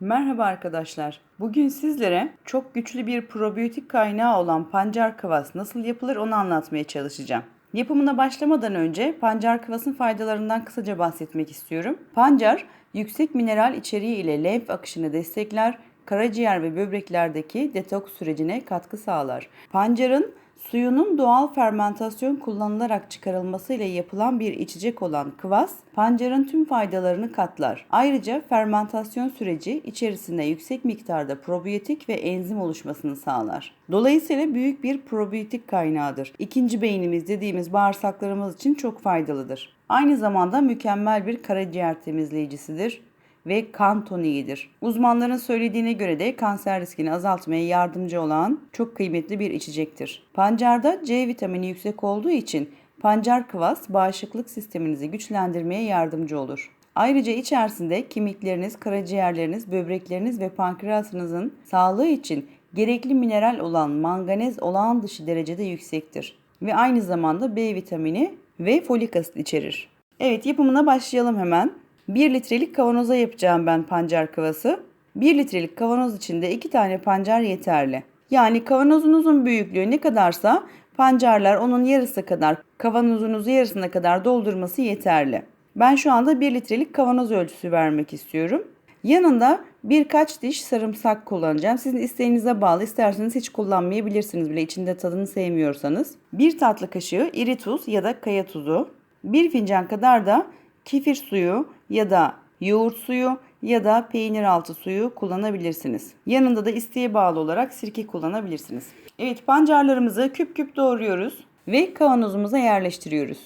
Merhaba arkadaşlar. Bugün sizlere çok güçlü bir probiyotik kaynağı olan pancar kıvas nasıl yapılır onu anlatmaya çalışacağım. Yapımına başlamadan önce pancar kıvasın faydalarından kısaca bahsetmek istiyorum. Pancar yüksek mineral içeriği ile lenf akışını destekler, karaciğer ve böbreklerdeki detoks sürecine katkı sağlar. Pancarın Suyunun doğal fermentasyon kullanılarak çıkarılmasıyla yapılan bir içecek olan kıvas, pancarın tüm faydalarını katlar. Ayrıca fermentasyon süreci içerisinde yüksek miktarda probiyotik ve enzim oluşmasını sağlar. Dolayısıyla büyük bir probiyotik kaynağıdır. İkinci beynimiz dediğimiz bağırsaklarımız için çok faydalıdır. Aynı zamanda mükemmel bir karaciğer temizleyicisidir ve kan toniğidir. Uzmanların söylediğine göre de kanser riskini azaltmaya yardımcı olan çok kıymetli bir içecektir. Pancarda C vitamini yüksek olduğu için pancar kıvas bağışıklık sisteminizi güçlendirmeye yardımcı olur. Ayrıca içerisinde kemikleriniz, karaciğerleriniz, böbrekleriniz ve pankreasınızın sağlığı için gerekli mineral olan manganez olağan dışı derecede yüksektir ve aynı zamanda B vitamini ve folik asit içerir. Evet yapımına başlayalım hemen. 1 litrelik kavanoza yapacağım ben pancar kıvası. 1 litrelik kavanoz içinde 2 tane pancar yeterli. Yani kavanozunuzun büyüklüğü ne kadarsa pancarlar onun yarısı kadar kavanozunuzu yarısına kadar doldurması yeterli. Ben şu anda 1 litrelik kavanoz ölçüsü vermek istiyorum. Yanında birkaç diş sarımsak kullanacağım. Sizin isteğinize bağlı. İsterseniz hiç kullanmayabilirsiniz bile içinde tadını sevmiyorsanız. 1 tatlı kaşığı iri tuz ya da kaya tuzu. 1 fincan kadar da kefir suyu ya da yoğurt suyu ya da peynir altı suyu kullanabilirsiniz. Yanında da isteğe bağlı olarak sirke kullanabilirsiniz. Evet pancarlarımızı küp küp doğruyoruz ve kavanozumuza yerleştiriyoruz.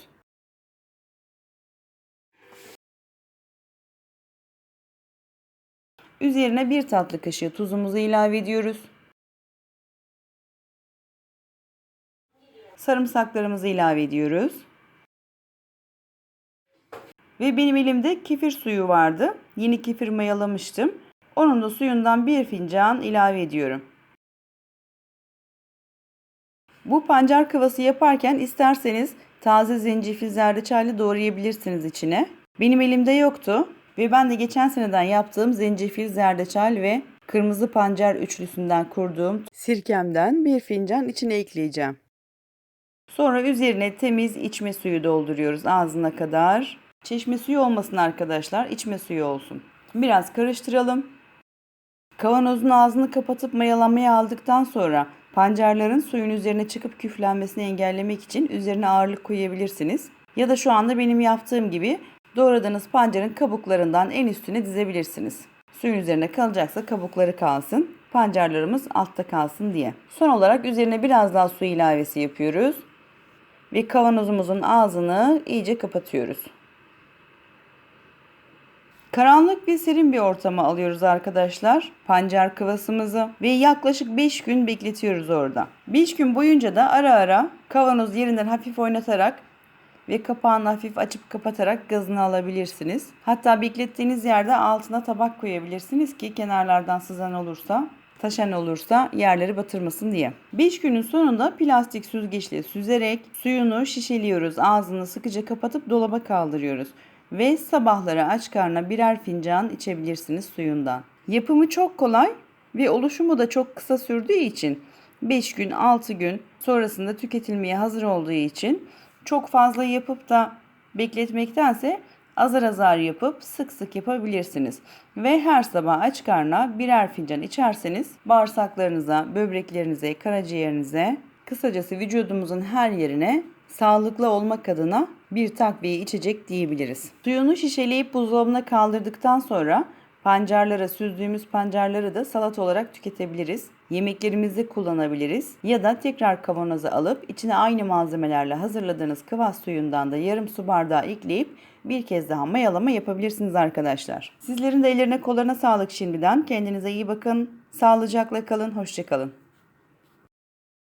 Üzerine bir tatlı kaşığı tuzumuzu ilave ediyoruz. Sarımsaklarımızı ilave ediyoruz. Ve benim elimde kefir suyu vardı. Yeni kefir mayalamıştım. Onun da suyundan bir fincan ilave ediyorum. Bu pancar kıvası yaparken isterseniz taze zencefil zerdeçalli doğrayabilirsiniz içine. Benim elimde yoktu ve ben de geçen seneden yaptığım zencefil, zerdeçal ve kırmızı pancar üçlüsünden kurduğum sirkemden bir fincan içine ekleyeceğim. Sonra üzerine temiz içme suyu dolduruyoruz ağzına kadar. Çeşme suyu olmasın arkadaşlar. içme suyu olsun. Biraz karıştıralım. Kavanozun ağzını kapatıp mayalanmaya aldıktan sonra pancarların suyun üzerine çıkıp küflenmesini engellemek için üzerine ağırlık koyabilirsiniz. Ya da şu anda benim yaptığım gibi doğradığınız pancarın kabuklarından en üstüne dizebilirsiniz. Suyun üzerine kalacaksa kabukları kalsın. Pancarlarımız altta kalsın diye. Son olarak üzerine biraz daha su ilavesi yapıyoruz. Ve kavanozumuzun ağzını iyice kapatıyoruz. Karanlık ve serin bir ortama alıyoruz arkadaşlar pancar kıvasımızı ve yaklaşık 5 gün bekletiyoruz orada. 5 gün boyunca da ara ara kavanoz yerinden hafif oynatarak ve kapağını hafif açıp kapatarak gazını alabilirsiniz. Hatta beklettiğiniz yerde altına tabak koyabilirsiniz ki kenarlardan sızan olursa taşan olursa yerleri batırmasın diye. 5 günün sonunda plastik süzgeçle süzerek suyunu şişeliyoruz. Ağzını sıkıca kapatıp dolaba kaldırıyoruz ve sabahları aç karnına birer fincan içebilirsiniz suyundan. Yapımı çok kolay ve oluşumu da çok kısa sürdüğü için 5 gün 6 gün sonrasında tüketilmeye hazır olduğu için çok fazla yapıp da bekletmektense azar azar yapıp sık sık yapabilirsiniz. Ve her sabah aç karnına birer fincan içerseniz bağırsaklarınıza, böbreklerinize, karaciğerinize, kısacası vücudumuzun her yerine sağlıklı olmak adına bir takviye içecek diyebiliriz. Suyunu şişeleyip buzdolabına kaldırdıktan sonra pancarlara süzdüğümüz pancarları da salat olarak tüketebiliriz. Yemeklerimizde kullanabiliriz ya da tekrar kavanoza alıp içine aynı malzemelerle hazırladığınız kıvas suyundan da yarım su bardağı ekleyip bir kez daha mayalama yapabilirsiniz arkadaşlar. Sizlerin de ellerine kollarına sağlık şimdiden. Kendinize iyi bakın. Sağlıcakla kalın. Hoşçakalın.